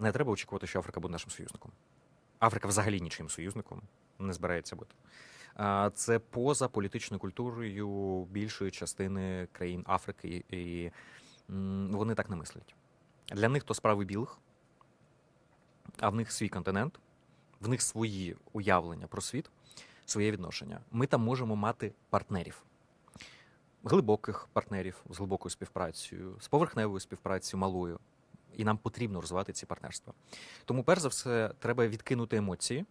не треба очікувати, що Африка буде нашим союзником. Африка взагалі нічим союзником не збирається бути. Це поза політичною культурою більшої частини країн Африки, і вони так не мислять. Для них то справи білих, а в них свій континент, в них свої уявлення про світ, своє відношення. Ми там можемо мати партнерів. Глибоких партнерів з глибокою співпрацею, з поверхневою співпрацею малою. І нам потрібно розвивати ці партнерства. Тому, перш за все, треба відкинути емоції.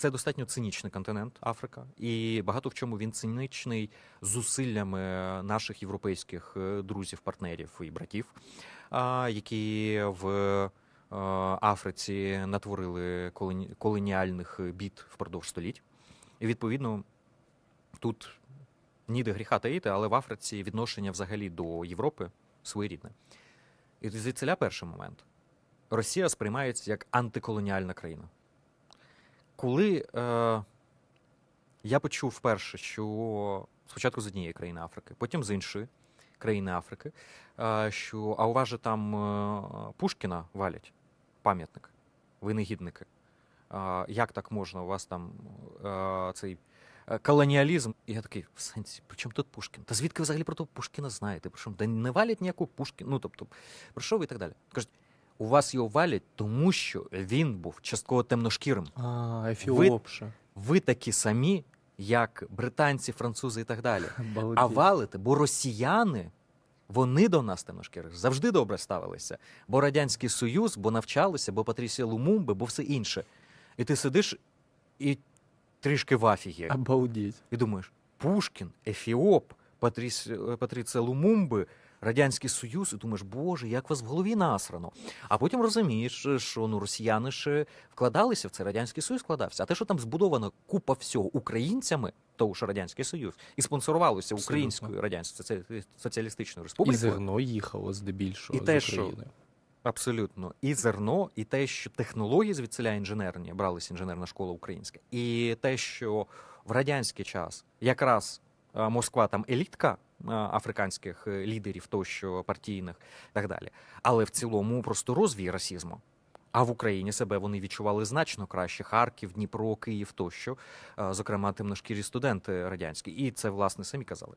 Це достатньо цинічний континент Африка, і багато в чому він цинічний зусиллями наших європейських е, друзів, партнерів і братів, які в е, Африці натворили колоніальних бід впродовж століть. І відповідно тут ніде гріха таїти, але в Африці відношення взагалі до Європи своєрідне. І звідсиля перший момент. Росія сприймається як антиколоніальна країна. Коли е, я почув вперше, що спочатку з однієї країни Африки, потім з іншої країни Африки, е, що а у вас же там е, Пушкіна валять пам'ятник, ви негідники. Е, як так можна? У вас там е, цей колоніалізм. І я такий, в сенсі, при чому тут Пушкін? Та звідки ви взагалі про того Пушкіна знаєте? Про що? Та не валять ніякого Пушкіна. Ну, тобто, про що ви і так далі? Кажуть, у вас його валять, тому що він був частково темношкірим. А, Ефіопша. Ви такі самі, як британці, французи і так далі. А валите, бо росіяни. Вони до нас темношкірих завжди добре ставилися. Бо Радянський Союз, бо навчалися, бо Патрісія Лумумби, бо все інше. І ти сидиш і трішки в афігі. Обалдеть. І думаєш, Пушкін, Ефіоп, Патріс, е, Патріція Лумумби, Радянський Союз, і думаєш, Боже, як вас в голові насрано. А потім розумієш, що ну росіяни ж вкладалися в це, Радянський Союз вкладався. А те, що там збудовано купа всього українцями, того ж Радянський Союз, і спонсорувалося Абсолютно. Українською Радянською Соці- Соціалістичною І зерно їхало здебільшого І те, з що- України. Абсолютно. І зерно, і те, що технології звідсиля інженерні, бралися інженерна школа українська, і те, що в радянський час якраз е, Москва там елітка е, африканських е, лідерів, тощо партійних і так далі. Але в цілому просто розвій расізму. А в Україні себе вони відчували значно краще. Харків, Дніпро, Київ тощо, зокрема темношкірі студенти радянські. І це власне самі казали.